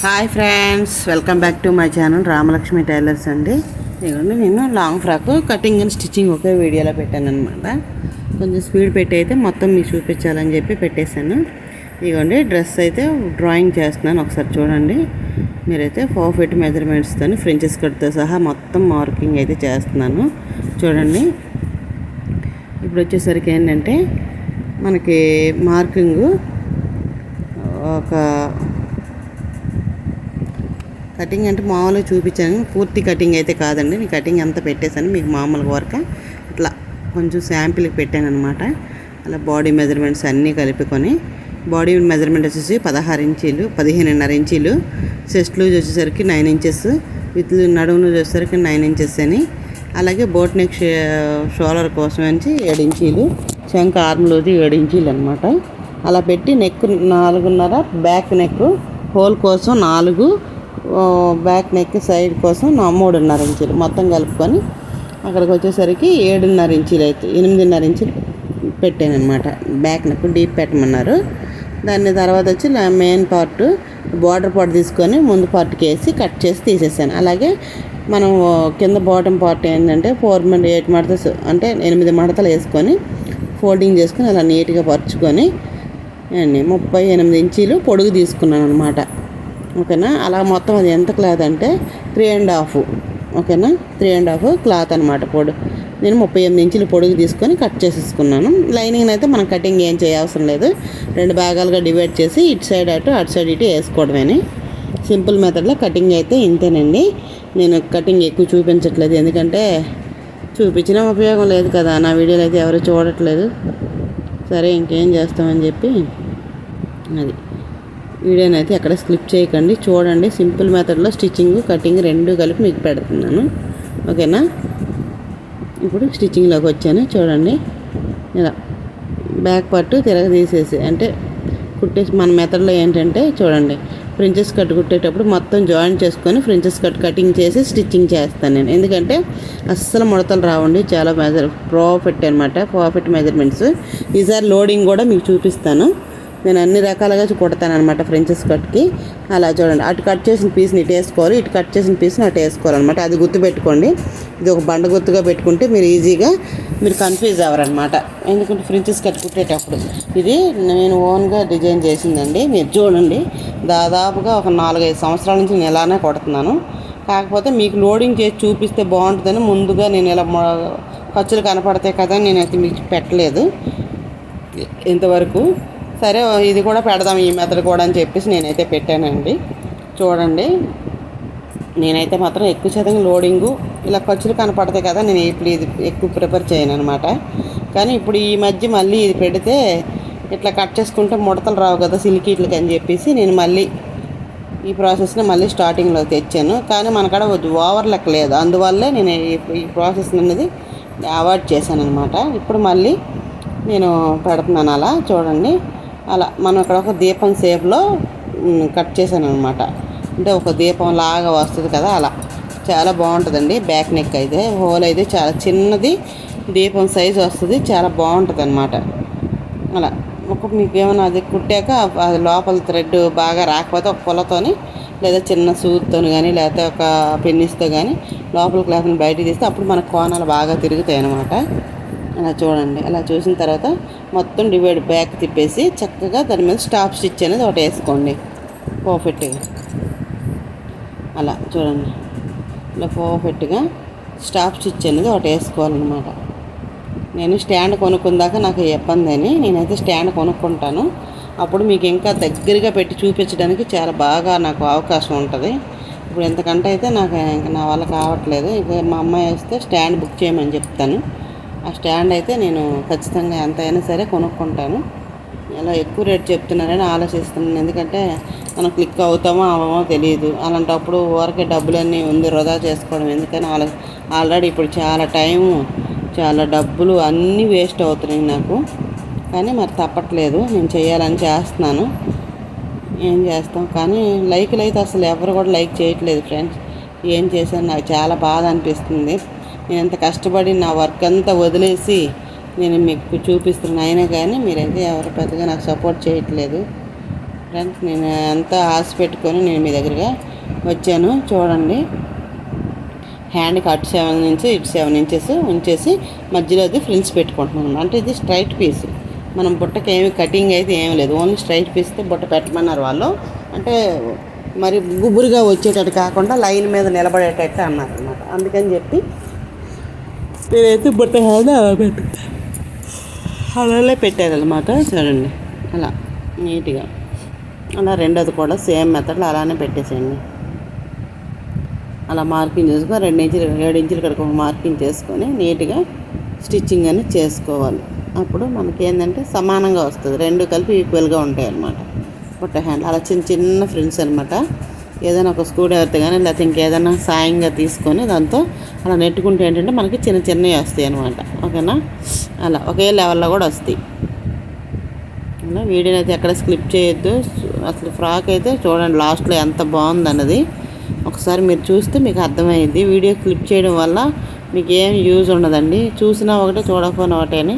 Hi friends welcome back to my channel Ramalakshmi tailors అండి. ఇదిగోండి నేను long frock cutting and stitching ఒకే వీడియోలో పెట్టాను అనమాట కొంచెం స్పీడ్ పెట్టి అయితే మొత్తం మీకు చూపించాలని చెప్పి పెట్టేశాను. ఇదిగోండి డ్రెస్ అయితే డ్రాయింగ్ చేస్తున్నాను. ఒకసారి చూడండి. మీరైతే ఫోర్ మెజర్మెంట్స్ మెజర్మెంట్స్తో ఫ్రెంచెస్ కట్తో సహా మొత్తం మార్కింగ్ అయితే చేస్తున్నాను. చూడండి. ఇప్పుడు వచ్చేసరికి ఏంటంటే మనకి మార్కింగ్ ఒక కటింగ్ అంటే మామూలుగా చూపించాను. పూర్తి కటింగ్ అయితే కాదండి. నేను కటింగ్ అంతా పెట్టేశాను మీకు మామూలుగా వరకు. ఇట్లా కొంచెం శాంపిల్కి పెట్టాను అనమాట అలా బాడీ మెజర్మెంట్స్ అన్నీ కలుపుకొని బాడీ మెజర్మెంట్ వచ్చేసి పదహారు ఇంచీలు పదిహేనున్నర ఇంచీలు. చెస్ట్ లూజ్ వచ్చేసరికి నైన్ ఇంచెస్ విత్ నడుము లూజ్ వచ్చేసరికి నైన్ ఇంచెస్ అని. అలాగే బోట్ నెక్ షోలర్ కోసం నుంచి ఏడు ఇంచీలు శంఖ ఆర్మ్ లూజ్ ఏడు ఇంచీలు అనమాట అలా పెట్టి నెక్ నాలుగున్నర బ్యాక్ నెక్ హోల్ కోసం నాలుగు బ్యాక్ నెక్ సైడ్ కోసం నా మూడున్నర ఇంచులు మొత్తం కలుపుకొని అక్కడికి వచ్చేసరికి ఏడున్నర ఇంచులు అయితే ఎనిమిదిన్నర ఇంచులు పెట్టాను అనమాట బ్యాక్ నెక్ డీప్ పెట్టమన్నారు. దాన్ని తర్వాత వచ్చి నా మెయిన్ పార్ట్ బార్డర్ పార్ట్ తీసుకొని ముందు పార్ట్కి వేసి కట్ చేసి తీసేసాను. అలాగే మనం కింద బాటమ్ పార్ట్ ఏంటంటే ఫోర్ మంది ఎయిట్ మడతలు అంటే ఎనిమిది మడతలు వేసుకొని ఫోల్డింగ్ చేసుకొని అలా నీట్గా పరుచుకొని అండి ముప్పై ఎనిమిది ఇంచీలు పొడుగు తీసుకున్నాను అనమాట ఓకేనా? అలా మొత్తం అది ఎంత క్లాత్ అంటే త్రీ అండ్ హాఫ్ ఓకేనా? త్రీ అండ్ హాఫ్ క్లాత్ అనమాట పొడు. నేను ముప్పై ఎనిమిది ఇంచులు పొడుగు తీసుకొని కట్ చేసేసుకున్నాను. లైనింగ్ అయితే మనం కటింగ్ ఏం చేయవసరం లేదు. రెండు భాగాలుగా డివైడ్ చేసి ఇటు సైడ్ అటు అటు సైడ్ ఇటు వేసుకోవడమేని. సింపుల్ మెథడ్లో కటింగ్ అయితే ఇంతేనండి. నేను కటింగ్ ఎక్కువ చూపించట్లేదు. ఎందుకంటే చూపించిన ఉపయోగం లేదు కదా. నా వీడియోలు అయితే ఎవరు చూడట్లేదు. సరే ఇంకేం చేస్తామని చెప్పి అది. వీడియోని అయితే ఎక్కడ స్లిప్ చేయకండి. చూడండి సింపుల్ మెథడ్లో స్టిచ్చింగ్ కటింగ్ రెండు కలిపి మీకు పెడుతున్నాను. ఓకేనా? ఇప్పుడు స్టిచ్చింగ్లోకి వచ్చాను. చూడండి ఇలా బ్యాక్ పట్టు తిరగదీసేసి అంటే కుట్టేసి మన మెథడ్లో ఏంటంటే చూడండి ఫ్రించెస్ కట్ కుట్టేటప్పుడు మొత్తం జాయిన్ చేసుకొని ఫ్రించెస్ కట్ కటింగ్ చేసి స్టిచ్చింగ్ చేస్తాను నేను. ఎందుకంటే అస్సలు ముడతలు రావండి చాలా మెజర్ ప్రాఫిట్ అనమాట ప్రాఫిట్ మెజర్మెంట్స్. ఈసారి లోడింగ్ కూడా మీకు చూపిస్తాను. నేను అన్ని రకాలుగా కుడతాను అనమాట ఫ్రెంచెస్ కట్కి. అలా చూడండి. అటు కట్ చేసిన పీస్ని ఇటు వేసుకోవాలి. ఇటు కట్ చేసిన పీస్ని అటు వేసుకోవాలన్నమాట. అది గుర్తు పెట్టుకోండి. ఇది ఒక బండ గుర్తుగా పెట్టుకుంటే మీరు ఈజీగా మీరు కన్ఫ్యూజ్ అవ్వరనమాట ఎందుకంటే ఫ్రెంచెస్ కట్ కుట్టేటప్పుడు ఇది నేను ఓన్గా డిజైన్ చేసిందండి. మీరు చూడండి. దాదాపుగా ఒక నాలుగైదు సంవత్సరాల నుంచి నేను ఇలానే కొడుతున్నాను. కాకపోతే మీకు లోడింగ్ చేసి చూపిస్తే బాగుంటుందని ముందుగా నేను ఇలా ఖర్చులు కనపడతాయి కదా నేనైతే మీకు పెట్టలేదు. ఇంతవరకు సరే ఇది కూడా పెడదాం ఈ మెథడ్ కూడా అని చెప్పేసి నేనైతే పెట్టానండి. చూడండి. నేనైతే మాత్రం ఎక్కువ శాతం లోడింగు ఇలా ఖర్చులు కనపడతాయి కదా నేను ఇప్పుడు ఇది ఎక్కువ ప్రిపేర్ చేయను అనమాట కానీ ఇప్పుడు ఈ మధ్య మళ్ళీ ఇది పెడితే ఇట్లా కట్ చేసుకుంటే ముడతలు రావు కదా సిల్కి ఇట్లకి అని చెప్పేసి నేను మళ్ళీ ఈ ప్రాసెస్ని మళ్ళీ స్టార్టింగ్లో తెచ్చాను. కానీ మనకాడ ఓవర్ లెక్క లేదు. అందువల్లే నేను ఈ- ఈ ప్రాసెస్ అనేది అవాయిడ్ చేశాను అనమాట ఇప్పుడు మళ్ళీ నేను పెడుతున్నాను అలా. చూడండి. అలా మనం ఇక్కడ ఒక దీపం షేప్లో కట్ చేశాను అనమాట అంటే ఒక దీపం లాగా వస్తుంది కదా అలా. చాలా బాగుంటుందండి బ్యాక్ నెక్ అయితే. హోల్ అయితే చాలా చిన్నది దీపం సైజు వస్తుంది చాలా బాగుంటుంది అనమాట అలా. ఒక మీకు ఏమైనా అది కుట్టాక అది లోపల థ్రెడ్ బాగా రాకపోతే ఒక పొలతోని లేదా చిన్న సూత్తో కానీ లేకపోతే ఒక పెన్నిస్తో కానీ లోపల క్లాత్ని బయటకు తీస్తే అప్పుడు మన కోణాలు బాగా తిరుగుతాయి అన్నమాట అలా చూడండి. అలా చూసిన తర్వాత మొత్తం డివైడ్ బ్యాక్ తిప్పేసి చక్కగా దాని మీద స్టాప్ స్టిచ్ అనేది ఒకటి వేసుకోండి. పర్ఫెక్ట్గా అలా చూడండి. ఇలా పర్ఫెక్ట్గా స్టాప్ స్టిచ్ అనేది ఒకటి వేసుకోవాలన్నమాట. నేను స్టాండ్ కొనుక్కుందాక నాకు ఇబ్బంది అని నేనైతే స్టాండ్ కొనుక్కుంటాను. అప్పుడు మీకు ఇంకా దగ్గరగా పెట్టి చూపించడానికి చాలా బాగా నాకు అవకాశం ఉంటుంది. ఇప్పుడు ఎంతకంటే అయితే నాకు ఇంకా నా వల్ల కావట్లేదు. ఇక మా అమ్మాయి వస్తే స్టాండ్ బుక్ చేయమని చెప్తాను. ఆ స్టాండ్ అయితే నేను ఖచ్చితంగా ఎంత అయినా సరే కొనుక్కుంటాను. ఇలా ఎక్కువ రేట్ చెప్తున్నారని ఆలోచిస్తున్నాను. ఎందుకంటే మనం క్లిక్ అవుతామో అవమో తెలియదు. అలాంటప్పుడు ఊరికే డబ్బులన్నీ ఉంది వృధా చేసుకోవడం ఎందుకని ఆలో ఆల్రెడీ ఇప్పుడు చాలా టైము చాలా డబ్బులు అన్నీ వేస్ట్ అవుతున్నాయి నాకు. కానీ మరి తప్పట్లేదు. నేను చేయాలని చేస్తున్నాను. ఏం చేస్తాం? కానీ లైక్లు అయితే అసలు ఎవరు కూడా లైక్ చేయట్లేదు ఫ్రెండ్స్. ఏం చేశాను? నాకు చాలా బాధ అనిపిస్తుంది. నేను ఎంత కష్టపడి నా వర్క్ అంతా వదిలేసి నేను మీకు చూపిస్తున్నాను అయినా కానీ మీరైతే ఎవరు పెద్దగా నాకు సపోర్ట్ చేయట్లేదు. ఫ్రెండ్స్ నేను అంతా ఆశ పెట్టుకొని నేను మీ దగ్గరగా వచ్చాను. చూడండి. హ్యాండ్కి అటు సెవెన్ నుంచి ఇటు సెవెన్ ఇంచెస్ ఉంచేసి మధ్యలో అది ఫ్రిల్స్ పెట్టుకుంటున్నాను అంటే ఇది స్ట్రైట్ పీస్ మనం బుట్టకి ఏమి కటింగ్ అయితే ఏమి లేదు. ఓన్లీ స్ట్రైట్ పీస్తో బుట్ట పెట్టమన్నారు వాళ్ళు. అంటే మరి గుబురుగా వచ్చేటట్టు కాకుండా లైన్ మీద నిలబడేటట్టు అన్నారు అనమాట. అందుకని చెప్పి నేనైతే బుట్ట హ్యాండ్ అలా పెట్టాను అలానే పెట్టారనమాట చూడండి అలా నీట్గా. అలా రెండోది కూడా సేమ్ మెథడ్లో అలానే పెట్టేసేయండి. అలా మార్కింగ్ చేసుకొని రెండు ఇంచులు ఏడు ఇంచులు కడుకు ఒక మార్కింగ్ చేసుకొని నీట్గా స్టిచ్చింగ్ అనేది చేసుకోవాలి. అప్పుడు మనకి ఏంటంటే సమానంగా వస్తుంది. రెండు కలిపి ఈక్వల్గా ఉంటాయి అన్నమాట బుట్ట హ్యాండ్ అలా చిన్న చిన్న ఫ్రిల్స్ అనమాట ఏదైనా ఒక స్క్రూ డ్రైవర్తో కానీ లేకపోతే ఇంకేదైనా సాయంగా తీసుకొని దాంతో అలా నెట్టుకుంటే ఏంటంటే మనకి చిన్న చిన్నవి వస్తాయి అనమాట ఓకేనా? అలా ఒకే లెవెల్లో కూడా వస్తాయి. అలా వీడియోని అయితే ఎక్కడ స్క్లిప్ చేయొద్దు. అసలు ఫ్రాక్ అయితే చూడండి లాస్ట్లో ఎంత బాగుంది అన్నది ఒకసారి మీరు చూస్తే మీకు అర్థమైంది. వీడియో క్లిప్ చేయడం వల్ల మీకు ఏం యూజ్ ఉండదండి. చూసినా ఒకటే చూడకపోయినా ఒకటే అని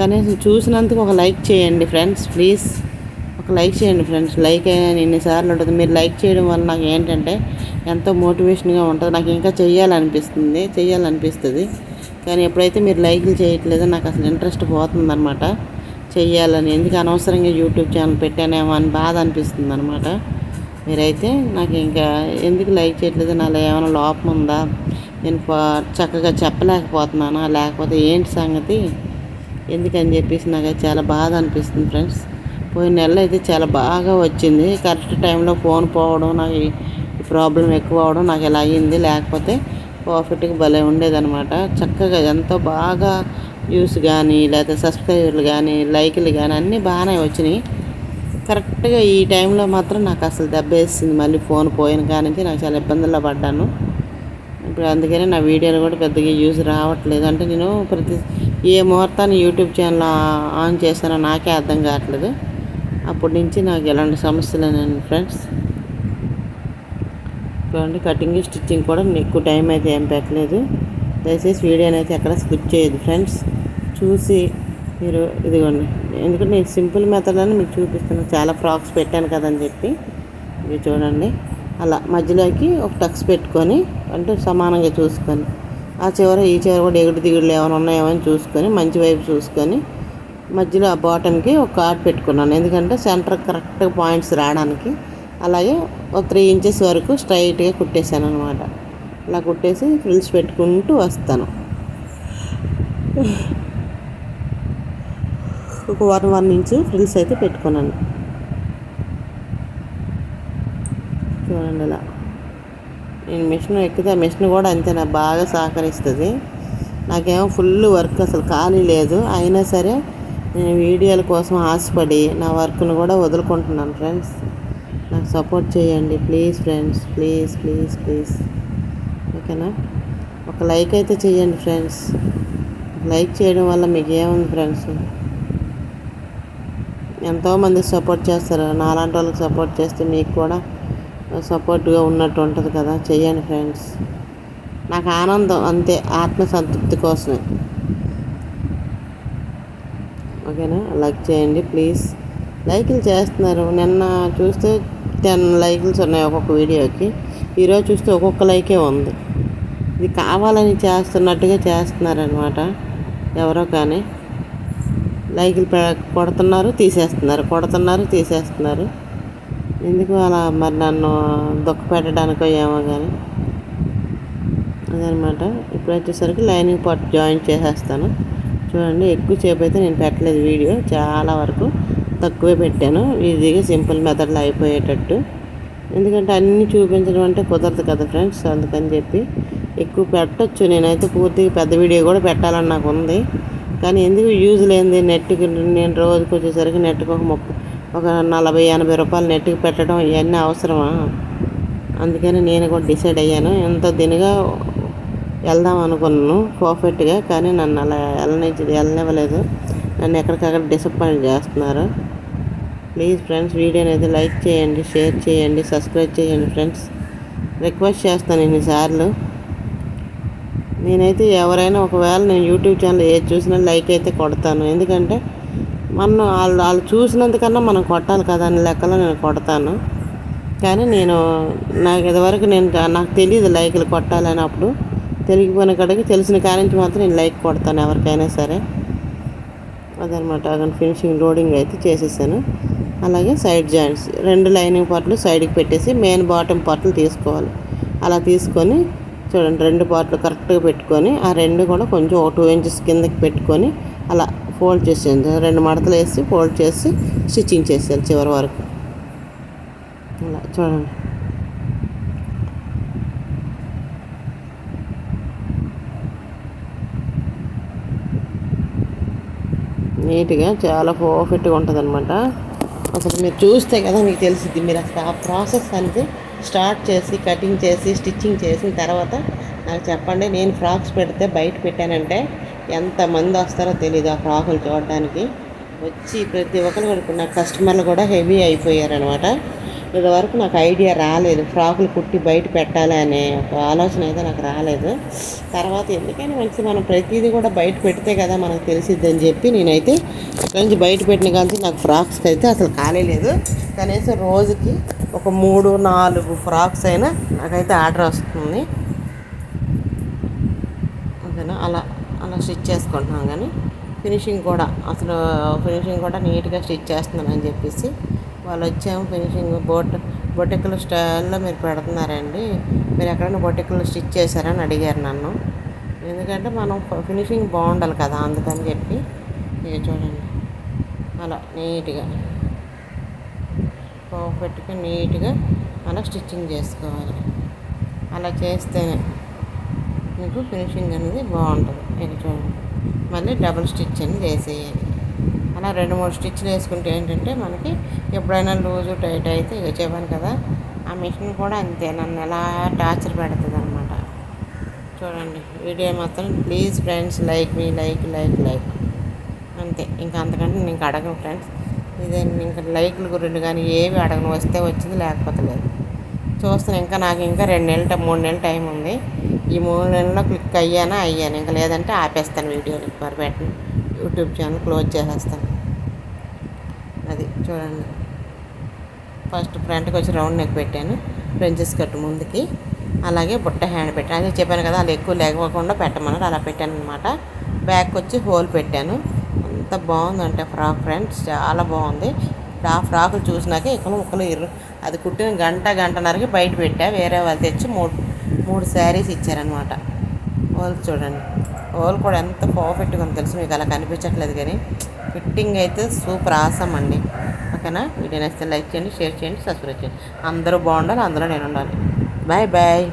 కనీసం చూసినందుకు ఒక లైక్ చేయండి ఫ్రెండ్స్ ప్లీజ్. లైక్ చేయండి ఫ్రెండ్స్. లైక్ అయినా ఎన్నిసార్లు ఉంటుంది. మీరు లైక్ చేయడం వల్ల నాకు ఏంటంటే ఎంతో మోటివేషన్గా ఉంటుంది. నాకు ఇంకా చేయాలనిపిస్తుంది చేయాలనిపిస్తుంది కానీ ఎప్పుడైతే మీరు లైక్లు చేయట్లేదో నాకు అసలు ఇంట్రెస్ట్ పోతుంది అనమాట చెయ్యాలని. ఎందుకు అనవసరంగా యూట్యూబ్ ఛానల్ పెట్టానేమో అని బాధ అనిపిస్తుంది అనమాట మీరైతే నాకు ఇంకా ఎందుకు లైక్ చేయట్లేదు? నాలో ఏమైనా లోపం ఉందా? నేను చక్కగా చెప్పలేకపోతున్నానా? లేకపోతే ఏంటి సంగతి? ఎందుకని చెప్పేసి నాకు చాలా బాధ అనిపిస్తుంది ఫ్రెండ్స్. పోయిన నెలలో అయితే చాలా బాగా వచ్చింది. కరెక్ట్ టైంలో ఫోన్ పోవడం నాకు ప్రాబ్లం ఎక్కువ అవడం నాకు ఇలా అయ్యింది లేకపోతే పర్ఫెక్ట్గా భలే ఉండేదనమాట చక్కగా ఎంతో బాగా వ్యూస్ కానీ లేకపోతే సబ్స్క్రైబర్లు కానీ లైక్లు కానీ అన్నీ బాగానే వచ్చినాయి. కరెక్ట్గా ఈ టైంలో మాత్రం నాకు అసలు దెబ్బ వేసింది. మళ్ళీ ఫోన్ పోయిన కానించి నాకు చాలా ఇబ్బందుల్లో పడ్డాను. ఇప్పుడు అందుకనే నా వీడియోలు కూడా పెద్దగా యూజ్ రావట్లేదు. అంటే నేను ప్రతి ఏ ముహూర్తాన్ని యూట్యూబ్ ఛానల్ ఆన్ చేశానో నాకే అర్థం కావట్లేదు. అప్పటి నుంచి నాకు ఎలాంటి సమస్యలేనండి ఫ్రెండ్స్. చూడండి కటింగ్ స్టిచ్చింగ్ కూడా ఎక్కువ టైం అయితే ఏం పెట్టలేదు. దయచేసి వీడియోని అయితే ఎక్కడ స్కిప్ చేయదు ఫ్రెండ్స్. చూసి మీరు ఇదిగోండి ఎందుకంటే నేను సింపుల్ మెథడ్లోనే మీకు చూపిస్తున్నాను చాలా ఫ్రాక్స్ పెట్టాను కదని చెప్పి. ఇవి చూడండి. అలా మధ్యలోకి ఒక టక్స్ పెట్టుకొని అంటే సమానంగా చూసుకొని ఆ చివర ఈ చివర కూడా ఎగుడు దిగుడులు ఏమైనా ఉన్నాయేమో అని చూసుకొని మంచి వైపు చూసుకొని మధ్యలో ఆ బాటమ్కి ఒక కార్డ్ పెట్టుకున్నాను. ఎందుకంటే సెంటర్ కరెక్ట్గా పాయింట్స్ రావడానికి అలాగే ఒక త్రీ ఇంచెస్ వరకు స్ట్రైట్గా కుట్టేశాను అనమాట అలా కుట్టేసి ఫ్రిల్స్ పెట్టుకుంటూ వస్తాను. ఒక వన్ వన్ ఇంచు ఫ్రిల్స్ అయితే పెట్టుకున్నాను. చూడండి ఇలా. నేను మిషన్ ఎక్కితే ఆ మిషన్ కూడా అంతే నాకు బాగా సహకరిస్తుంది. నాకేమో ఫుల్ వర్క్ అసలు ఖాళీ లేదు. అయినా సరే నేను వీడియోల కోసం ఆశపడి నా వర్క్ను కూడా వదులుకుంటున్నాను ఫ్రెండ్స్. నాకు సపోర్ట్ చేయండి please friends. Please please please. ఓకేనా? ఒక లైక్ అయితే చేయండి ఫ్రెండ్స్. లైక్ చేయడం వల్ల మీకు ఏముంది ఫ్రెండ్స్? ఎంతోమంది సపోర్ట్ చేస్తారు. నాలాంటి వాళ్ళకి సపోర్ట్ చేస్తే మీకు కూడా సపోర్ట్గా ఉన్నట్టు ఉంటుంది కదా. చేయండి ఫ్రెండ్స్. నాకు ఆనందం అంతే ఆత్మసంతృప్తి కోసమే. ఓకేనా లైక్ చేయండి ప్లీజ్. లైకులు చేస్తున్నారు. నిన్న చూస్తే టెన్ లైకులు ఉన్నాయి ఒక్కొక్క వీడియోకి. ఈరోజు చూస్తే ఒక్కొక్క లైకే ఉంది. ఇది కావాలని చేస్తున్నట్టుగా చేస్తున్నారనమాట ఎవరో కానీ లైకులు కొడుతున్నారు తీసేస్తున్నారు. కొడుతున్నారు తీసేస్తున్నారు. ఎందుకు అలా మరి నన్ను దుఃఖ పెట్టడానికో ఏమో కానీ. అదనమాట ఇప్పుడు వచ్చేసరికి లైనింగ్ పార్ట్ జాయిన్ చేసేస్తాను. చూడండి ఎక్కువసేపు అయితే నేను పెట్టలేదు వీడియో చాలా వరకు తక్కువే పెట్టాను. ఈజీగా సింపుల్ మెథడ్లో అయిపోయేటట్టు. ఎందుకంటే అన్నీ చూపించడం అంటే కుదరదు కదా ఫ్రెండ్స్ అందుకని చెప్పి ఎక్కువ పెట్టొచ్చు. నేనైతే పూర్తిగా పెద్ద వీడియో కూడా పెట్టాలని నాకు ఉంది. కానీ ఎందుకు యూజ్ లేనిది నెట్కి నేను రోజుకి వచ్చేసరికి నెట్కి ఒక ముప్పై ఒక నలభై ఎనభై రూపాయలు నెట్కి పెట్టడం ఇవన్నీ అవసరమా? అందుకని నేను కూడా డిసైడ్ అయ్యాను. ఎంత దినగా వెళ్దాం అనుకున్నాను పర్ఫెక్ట్గా కానీ నన్ను అలా వెళ్ళని వెళ్ళనివ్వలేదు. నన్ను ఎక్కడికక్కడ డిసప్పాయింట్ చేస్తున్నారు. ప్లీజ్ ఫ్రెండ్స్ వీడియోని అయితే లైక్ చేయండి షేర్ చేయండి సబ్స్క్రైబ్ చేయండి ఫ్రెండ్స్ రిక్వెస్ట్ చేస్తాను ఇన్నిసార్లు. నేనైతే ఎవరైనా ఒకవేళ నేను యూట్యూబ్ ఛానల్ ఏది చూసినా లైక్ అయితే కొడతాను. ఎందుకంటే మనం వాళ్ళు వాళ్ళు చూసినందుకన్నా మనం కొట్టాలి కదా అని లెక్కలో నేను కొడతాను. కానీ నేను నాకు ఇదివరకు నేను నాకు తెలియదు లైకులు కొట్టాలని అప్పుడు తెలియకపోయిన కాడికి తెలిసిన కాడి మాత్రం నేను లైక్ కొడతాను ఎవరికైనా సరే. అదనమాట అక్కడ ఫినిషింగ్ లోడింగ్ అయితే చేసేసాను. అలాగే సైడ్ జాయింట్స్ రెండు లైనింగ్ పార్ట్లు సైడ్కి పెట్టేసి మెయిన్ బాటమ్ పార్ట్లు తీసుకోవాలి. అలా తీసుకొని చూడండి రెండు పార్ట్లు కరెక్ట్గా పెట్టుకొని ఆ రెండు కూడా కొంచెం ఒక టూ ఇంచెస్ కిందకి పెట్టుకొని అలా ఫోల్డ్ చేసేయండి. రెండు మడతలు వేసి ఫోల్డ్ చేసి స్టిచ్చింగ్ చేసేయాలి చివరి వరకు. అలా చూడండి. నీట్గా చాలా పర్ఫెక్ట్గా ఉంటుంది అనమాట అసలు మీరు చూస్తే కదా మీకు తెలిసిద్ది. మీరు అసలు ఆ ప్రాసెస్ అనేది స్టార్ట్ చేసి కటింగ్ చేసి స్టిచ్చింగ్ చేసిన తర్వాత నాకు చెప్పండి నేను ఫ్రాక్స్ పెడితే బయట పెట్టానంటే ఎంతమంది వస్తారో తెలియదు ఆ ఫ్రాకులు చూడడానికి. వచ్చి ప్రతి ఒక్కరు నా కస్టమర్లు కూడా హెవీ అయిపోయారనమాట ఇదివరకు నాకు ఐడియా రాలేదు. ఫ్రాకులు కుట్టి బయట పెట్టాలి అనే ఒక ఆలోచన అయితే నాకు రాలేదు. తర్వాత ఎందుకని మంచి మనం ప్రతిదీ కూడా బయట పెడితే కదా మనకు తెలిసిద్దని చెప్పి నేనైతే అక్కడి నుంచి బయట పెట్టిన కానీ నాకు ఫ్రాక్స్కి అయితే అసలు కాలేదు కనీసం రోజుకి ఒక మూడు నాలుగు ఫ్రాక్స్ అయినా నాకైతే ఆర్డర్ వస్తుంది. ఓకేనా? అలా అలా స్టిచ్ చేసుకుంటున్నాం కానీ ఫినిషింగ్ కూడా అసలు ఫినిషింగ్ కూడా నీట్గా స్టిచ్ చేస్తున్నాను అని చెప్పేసి వాళ్ళు వచ్చాము ఫినిషింగ్ బొట్ బొటికల స్టైల్లో మీరు పెడుతున్నారండి. మీరు ఎక్కడైనా బొటికలు స్టిచ్ చేశారని అడిగారు నన్ను. ఎందుకంటే మనం ఫినిషింగ్ బాగుండాలి కదా అందుకని చెప్పి. ఇక చూడండి. అలా నీట్గా. పర్ఫెక్ట్గా నీట్గా అలా స్టిచ్చింగ్ చేసుకోవాలి. అలా చేస్తేనే మీకు ఫినిషింగ్ అనేది బాగుంటుంది. ఇక చూడండి. మళ్ళీ డబుల్ స్టిచ్ అనేది వేసేయాలి అలా రెండు మూడు స్టిచ్లు వేసుకుంటే ఏంటంటే మనకి ఎప్పుడైనా లూజు టైట్ అయితే ఇక చెప్పాను కదా. ఆ మిషన్ కూడా అంతే నన్ను ఎలా టార్చర్ పెడుతుంది అనమాట చూడండి వీడియో మాత్రం ప్లీజ్ ఫ్రెండ్స్ లైక్ మీ లైక్ లైక్ లైక్. అంతే ఇంకా అంతకంటే నేను అడగను ఫ్రెండ్స్. ఇదే ఇంకా లైక్ల గురించి కానీ ఏవి అడగను వస్తే వచ్చింది లేకపోతే లేదు. చూస్తాను ఇంకా నాకు ఇంకా రెండు నెలల మూడు నెలల టైం ఉంది. ఈ మూడు నెలల్లో క్లిక్ అయ్యానా అయ్యాను ఇంకా లేదంటే ఆపేస్తాను వీడియోని. మరి పెట్టను. యూట్యూబ్ ఛానల్ క్లోజ్ చేసేస్తాను. అది చూడండి. ఫస్ట్ ఫ్రంట్కి వచ్చి రౌండ్ నెక్ పెట్టాను. ఫ్రెంచెస్ కట్టు ముందుకి. అలాగే బుట్ట హ్యాండ్ పెట్టాను అదే చెప్పాను కదా వాళ్ళు ఎక్కువ లేకపోకుండా పెట్టమన్నారు. అలా పెట్టాను అనమాట బ్యాక్ వచ్చి హోల్ పెట్టాను. అంత బాగుందంటే ఫ్రాక్ ఫ్రెండ్స్ చాలా బాగుంది. ఆ ఫ్రాకులు చూసినాక ఇక్కడ ముక్కలు ఇర్రు అది కుట్టిన గంట గంటన్నరకి బయట పెట్టా. వేరే వాళ్ళు తెచ్చి మూడు మూడు శారీస్ ఇచ్చారనమాట హోల్ చూడండి. హోల్ కూడా ఎంత పర్ఫెక్ట్గా ఉంది తెలుసు? మీకు అలా కనిపించట్లేదు కానీ. ఫిట్టింగ్ అయితే సూపర్ ఆసం అండి. ఓకేనా? వీడియో నచ్చితే లైక్ చేయండి షేర్ చేయండి సబ్స్క్రైబ్ చేయండి. అందరూ బాగుండాలి అందులో నేను ఉండాలి. Bye bye.